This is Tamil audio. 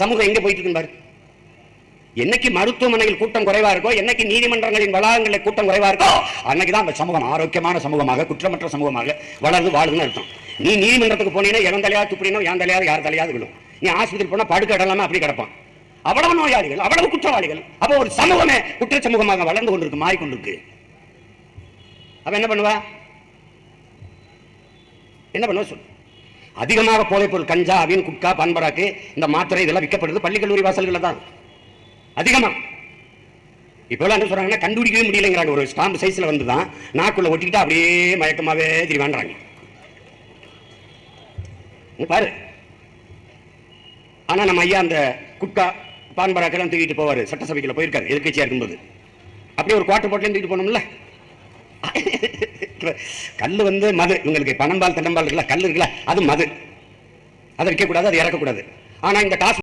சமூகம் எங்க போயிட்டு இருக்கு பாரு. என்னைக்கு மருத்துவமனையில் கூட்டம் குறைவா இருக்கோ என்னைக்கு நீதிமன்றங்களின் வளாகங்களில் கூட்டம் குறைவா இருக்கோ அன்னைக்கு தான் அந்த சமூகம் ஆரோக்கியமான சமூகமாக குற்றமற்ற சமூகமாக வளர்ந்து வாழுதுன்னு அர்த்தம். நீ நீதிமன்றத்துக்கு போனீங்கன்னா எவன் தலையாவது துப்பினோ என் தலையாவது யார் தலையாவது விழும். நீ ஆஸ்பத்திரி போனா படுக்க இடலாம அப்படி கிடப்பான். அவ்வளவு நோயாளிகள் அவ்வளவு குற்றவாளிகள். அப்போ ஒரு சமூகமே குற்ற சமூகமாக வளர்ந்து கொண்டிருக்கு மாறிக்கொண்டிருக்கு. அப்ப என்ன பண்ணுவா? என்ன பண்ணுவா? சொல்லு அதிகமாக போதைப்பொருள் கஞ்சா அவின் குட்கா பான்பராக்கு இந்த மாத்திரை இதெல்லாம் விற்கப்படுது பள்ளி கல்லூரி வாசல்களில் தான். அதிகமா. இப்போலாம் என்ன சொல்றாங்கன்னா கண்டுபிடிக்கவே முடியலைங்கிறாங்க. ஒரு ஸ்டாம்பு சைஸ்ல வந்து தான் நாக்குள்ள ஒட்டிக்கிட்டு அப்படியே மயக்கமாவே திரிவான்றாங்க. பாரு. ஆனா நம்ம ஐயா அந்த குட்கா பான்பராக்கெல்லாம் தூக்கிட்டு போவாரு. சட்டசபைக்குள்ள போயிருக்காரு எதிர்க்கட்சியா இருக்கும்போது. அப்படியே ஒரு குவாட்டர் போட்டிலையும் தூக்கிட்டு போனோம்ல. கல் வந்து மது. இவங்களுக்கு பனம்பால் தென்னம்பால் இருக்குல்ல கல் இருக்குல்ல அது மது. அதை விற்கக்கூடாது அது இறக்கக்கூடாது. ஆனா இந்த காசு